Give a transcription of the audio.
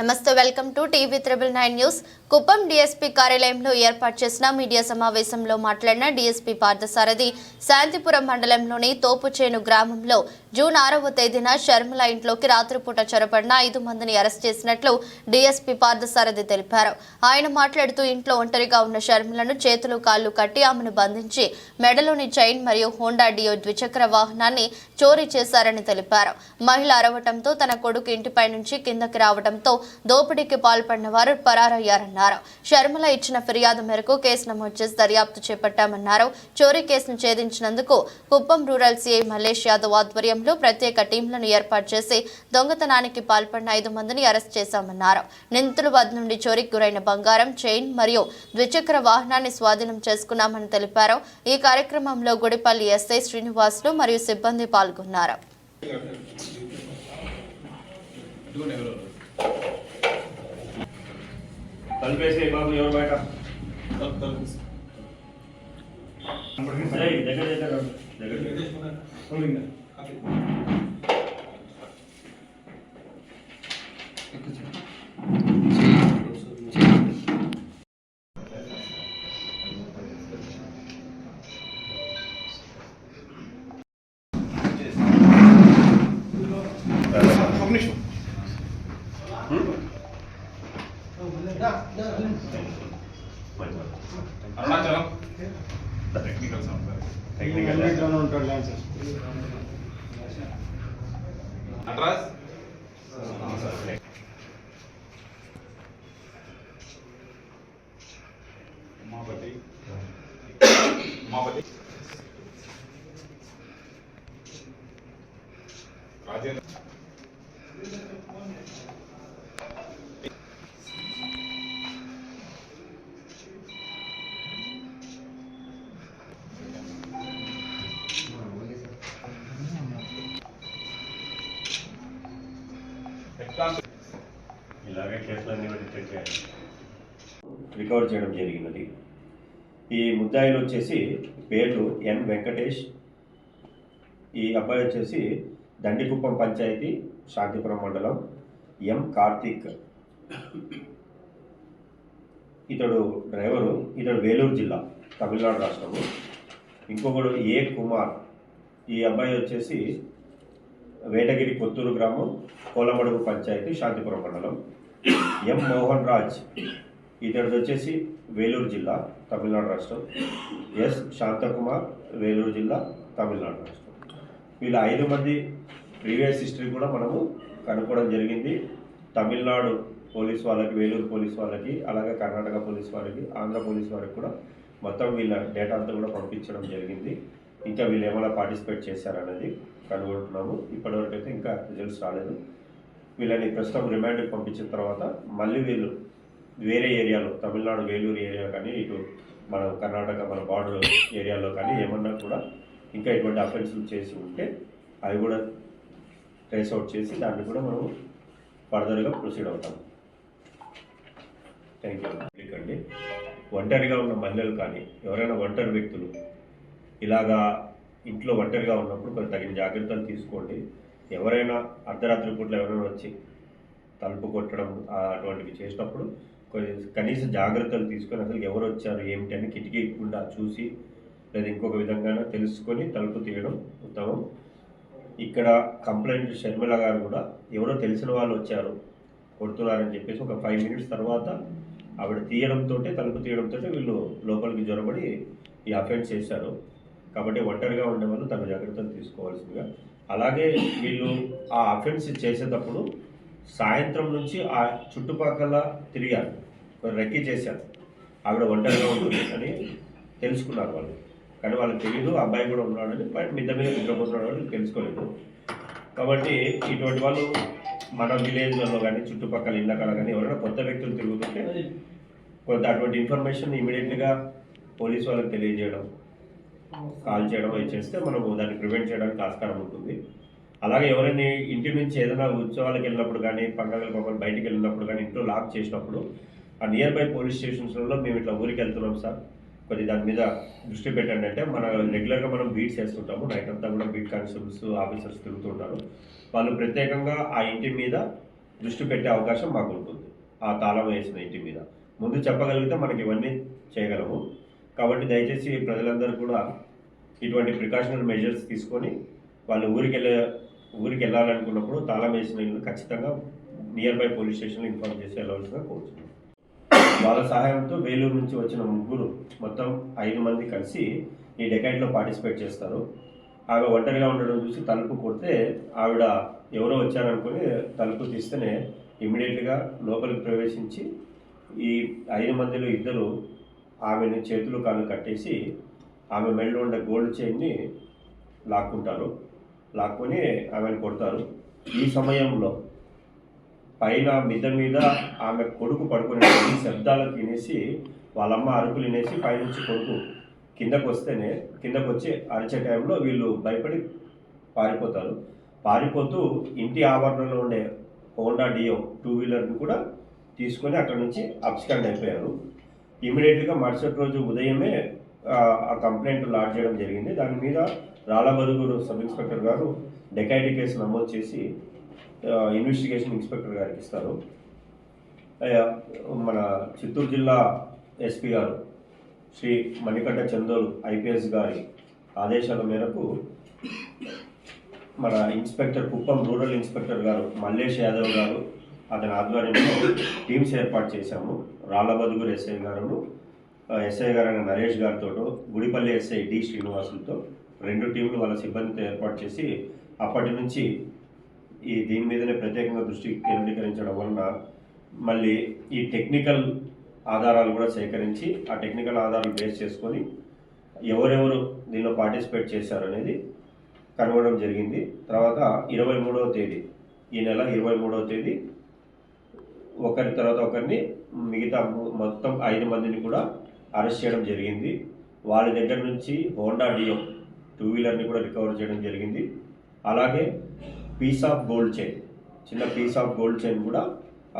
నమస్తే welcome to TV triple nine news. Kuppam DSP కార్యాలయంలో ఏర్పాటు చేసిన మీడియా సమావేశంలో మాట్లాడిన డీఎస్పీ పార్థసారథి శాంతిపురం మండలంలోని తోపుచేను గ్రామంలో జూన్ ఆరవ తేదీన షర్మిల ఇంట్లోకి రాత్రిపూట చొరబడిన ఐదు మందిని అరెస్ట్ చేసినట్లు డీఎస్పీ పార్థసారథి తెలిపారు. ఆయన మాట్లాడుతూ ఇంట్లో ఒంటరిగా ఉన్న షర్మిలను చేతులు కాళ్ళు కట్టి ఆమెను బంధించి మెడలోని చైన్ మరియు హోండా డియో ద్విచక్ర వాహనాన్ని చోరీ చేశారని తెలిపారు. మహిళ అరవటంతో తన కొడుకు ఇంటిపై నుంచి కిందకి రావడంతో దోపిడీకి పాల్పడిన వారు పరారయ్యారన్నారు. శర్మల ఇచ్చిన ఫిర్యాదు మేరకు కేసు నమోదు చేసి దర్యాప్తు చేపట్టామన్నారు. చోరీ కేసును ఛేదించినందుకు కుప్పం రూరల్ సీఐ మల్లేష్ యాదవ్ ఆధ్వర్యంలో ప్రత్యేక టీంలను ఏర్పాటు చేసి దొంగతనానికి పాల్పడిన ఐదు మందిని అరెస్ట్ చేశామన్నారు. నిందితుల వద్ద నుండి చోరీకి గురైన బంగారం చైన్ మరియు ద్విచక్ర వాహనాన్ని స్వాధీనం చేసుకున్నామని తెలిపారు. ఈ కార్యక్రమంలో గుడిపల్లి ఎస్ఐ శ్రీనివాసులు మరియు సిబ్బంది పాల్గొన్నారు. తలిపేసి బాబు ఎవరు బయట ఏయ్, దగ్గర దగ్గర టెక్నికల్ సంస్థ టెక్నికల్ అడ్రస్ ఉమాపతి ఉమాపతి ఇలాగే కేసులన్నీ కూడా చెక్ చేయాలి. రికవర్ చేయడం జరిగినది. ఈ ముద్దాయిలు వచ్చేసి పేర్లు ఎన్ వెంకటేష్ ఈ అబ్బాయి వచ్చేసి దండికుప్పం పంచాయతీ శాంతిపురం మండలం ఎం కార్తీక్. ఇతడు డ్రైవరు ఇతడు వేలూరు జిల్లా తమిళనాడు రాష్ట్రము. ఇంకొకడు ఏ కుమార్ ఈ అబ్బాయి వచ్చేసి వేటగిరి కొత్తూరు గ్రామం కోలమడుగు పంచాయతీ శాంతిపురం మండలం. ఎం మోహన్ రాజ్. ఇతడిది వచ్చేసి వేలూరు జిల్లా తమిళనాడు రాష్ట్రం. ఎస్ శాంతకుమార్ వేలూరు జిల్లా తమిళనాడు రాష్ట్రం. వీళ్ళ ఐదు మంది ప్రీవియస్ హిస్టరీ కూడా మనము కనుక్కోవడం జరిగింది. తమిళనాడు పోలీస్ వాళ్ళకి వేలూరు పోలీస్ వాళ్ళకి అలాగే కర్ణాటక పోలీస్ వాళ్ళకి ఆంధ్ర పోలీస్ వారికి కూడా మొత్తం వీళ్ళ డేటా అంతా కూడా పంపించడం జరిగింది. ఇంకా వీళ్ళు ఏమైనా పార్టిసిపేట్ చేశారనేది కనుగొంటున్నాము. ఇప్పటివరకు అయితే ఇంకా రిజల్ట్స్ రాలేదు. వీళ్ళని ప్రస్తుతం రిమాండ్కి పంపించిన తర్వాత మళ్ళీ వీళ్ళు వేరే ఏరియాలో తమిళనాడు వేలూరు ఏరియా కానీ ఇటు మన కర్ణాటక మన బార్డర్ ఏరియాలో కానీ ఏమన్నా కూడా ఇంకా ఇటువంటి అఫెన్సులు చేసి ఉంటే అవి కూడా ట్రేస్ అవుట్ చేసి దాన్ని కూడా మనం ఫర్దర్గా ప్రొసీడ్ అవుతాం. థ్యాంక్ యూ అండి. ఒంటరిగా ఉన్న మహిళలు కానీ ఎవరైనా ఒంటరి వ్యక్తులు ఇలాగా ఇంట్లో ఒంటరిగా ఉన్నప్పుడు కొంచెం తగిన జాగ్రత్తలు తీసుకోండి. ఎవరైనా అర్ధరాత్రి పూట్ల ఎవరైనా వచ్చి తలుపు కొట్టడం అటువంటివి చేసినప్పుడు కొన్ని కనీస జాగ్రత్తలు తీసుకొని అసలు ఎవరు వచ్చారు ఏమిటి అని కిటికీ గుండా చూసి లేదా ఇంకొక విధంగా తెలుసుకొని తలుపు తీయడం ఉత్తమం. ఇక్కడ కంప్లైంట్ షర్మిల గారు కూడా ఎవరో తెలిసిన వాళ్ళు వచ్చారు కొడుతున్నారని చెప్పేసి ఒక ఫైవ్ మినిట్స్ తర్వాత ఆవిడ తీయడంతో తలుపు తీయడంతో వీళ్ళు లోపలికి జ్వరబడి ఈ అఫెండ్ చేశారు. కాబట్టి ఒంటరిగా ఉండే వాళ్ళు తమ జాగ్రత్తలు తీసుకోవాల్సిందిగా అలాగే వీళ్ళు ఆ అఫెన్స్ చేసేటప్పుడు సాయంత్రం నుంచి ఆ చుట్టుపక్కల తిరిగారు. రెక్కి చేశారు. ఆవిడ ఒంటరిగా ఉంటుంది అని తెలుసుకున్నారు వాళ్ళు. కానీ వాళ్ళకి తెలియదు ఆ అబ్బాయి కూడా ఉన్నాడని బట్ మిద్ద మీద నిద్రపోతున్నాడు అని తెలుసుకోలేదు. కాబట్టి ఇటువంటి వాళ్ళు మన విలేజ్లలో కానీ చుట్టుపక్కల ఇళ్ళ కానీ ఎవరైనా కొత్త వ్యక్తులు తిరుగుతుంటే కొంత అటువంటి ఇన్ఫర్మేషన్ ఇమీడియట్గా పోలీస్ వాళ్ళకి తెలియజేయడం కాల్ చేయడం అవి చేస్తే మనం దాన్ని ప్రివెంట్ చేయడానికి ఆస్కారం ఉంటుంది. అలాగే ఎవరైనా ఇంటి నుంచి ఏదైనా ఉత్సవాలకు వెళ్ళినప్పుడు కానీ పండుగల పాపలు బయటికి వెళ్ళినప్పుడు కానీ ఇంట్లో లాక్ చేసినప్పుడు ఆ నియర్ బై పోలీస్ స్టేషన్స్లలో మేము ఇట్లా ఊరికి వెళ్తున్నాం సార్. కొద్ది దాని మీద దృష్టి పెట్టండి అంటే మన రెగ్యులర్గా మనం బీట్స్ వేస్తుంటాము. నైట్ అంతా కూడా బీట్ కానిస్టేబుల్స్ ఆఫీసర్స్ తిరుగుతుంటారు వాళ్ళు ప్రత్యేకంగా ఆ ఇంటి మీద దృష్టి పెట్టే అవకాశం మాకు ఉంటుంది. ఆ తాళం వేసిన ఇంటి మీద. ముందు చెప్పగలిగితే మనకి ఇవన్నీ చేయగలము. కాబట్టి దయచేసి ప్రజలందరూ కూడా ఇటువంటి ప్రికాషనల్ మెజర్స్ తీసుకొని వాళ్ళు ఊరికి వెళ్ళే ఊరికి వెళ్ళాలనుకున్నప్పుడు తాళం వేసిన ఇల్లు ఖచ్చితంగా నియర్ బై పోలీస్ స్టేషన్లో ఇన్ఫార్మ్ చేసి వెళ్ళవలసిన కోరుతున్నాం వాళ్ళ సహాయంతో వేలూరు నుంచి వచ్చిన ముగ్గురు మొత్తం ఐదు మంది కలిసి ఈ డెకైట్లో పార్టిసిపేట్ చేస్తారు. ఆమె ఒంటరిగా ఉండడం చూసి తలుపు కొడితే ఆవిడ ఎవరో వచ్చారనుకుని తలుపు తీస్తేనే ఇమ్మీడియట్గా లోపలికి ప్రవేశించి ఈ ఐదు మందిలో ఇద్దరు ఆమెను చేతులు కాళ్ళు కట్టేసి ఆమె మెడలో ఉండే గోల్డ్ చైన్ని లాక్కుంటారు. లాక్కొని ఆమెను కొడతారు. ఈ సమయంలో పైన మిద్ద మీద ఆమె కొడుకు పడుకునే శబ్దాలకు వినేసి వాళ్ళమ్మ అరుపులు వినేసి పైనుంచి కొడుకు కిందకు వస్తేనే కిందకు వచ్చి అరిచే టైంలో వీళ్ళు భయపడి పారిపోతారు. పారిపోతూ ఇంటి ఆవరణలో ఉండే హోండా డియో టూ వీలర్ని కూడా తీసుకొని అక్కడ నుంచి అప్స్కాండ్ అయిపోయారు. ఇమీడియట్గా మరుసటి రోజు ఉదయమే ఆ, కంప్లైంట్ లాడ్జ్ చేయడం జరిగింది. దాని మీద రాళ్ళబరుగురు సబ్ ఇన్స్పెక్టర్ గారు డెకాయిటీ కేసు నమోదు చేసి ఇన్వెస్టిగేషన్ ఇన్స్పెక్టర్ గారికి ఇస్తారు. మన చిత్తూరు జిల్లా ఎస్పీ గారు శ్రీ మణికంఠ చందోలు ఐపీఎస్ గారి ఆదేశాల మేరకు మన ఇన్స్పెక్టర్ కుప్పం రూరల్ ఇన్స్పెక్టర్ గారు మల్లేష్ యాదవ్ గారు అతని ఆధ్వర్యంలో టీమ్స్ ఏర్పాటు చేశాము. రాళ్ళబదుగురు ఎస్ఐ గారు ఎస్ఐ గారు అయిన నరేష్ గారితో గుడిపల్లి ఎస్ఐ డి శ్రీనివాసులతో రెండు టీంలు వాళ్ళ సిబ్బందితో ఏర్పాటు చేసి అప్పటి నుంచి ఈ దీని మీదనే ప్రత్యేకంగా దృష్టి కేంద్రీకరించడం వలన మళ్ళీ ఈ టెక్నికల్ ఆధారాలు కూడా సేకరించి ఆ టెక్నికల్ ఆధారాలు బేస్ చేసుకొని ఎవరెవరు దీనిలో పార్టిసిపేట్ చేశారు అనేది కనుగొనడం జరిగింది. తర్వాత ఇరవై మూడవ తేదీ ఈ నెల ఇరవై మూడవ తేదీ ఒకరి తర్వాత ఒకరిని మిగతా మొత్తం ఐదు మందిని కూడా అరెస్ట్ చేయడం జరిగింది. వారి దగ్గర నుంచి హోండా డియో టూ వీలర్ని కూడా రికవర్ చేయడం జరిగింది. అలాగే పీస్ ఆఫ్ గోల్డ్ చైన్ చిన్న పీస్ ఆఫ్ గోల్డ్ చైన్ కూడా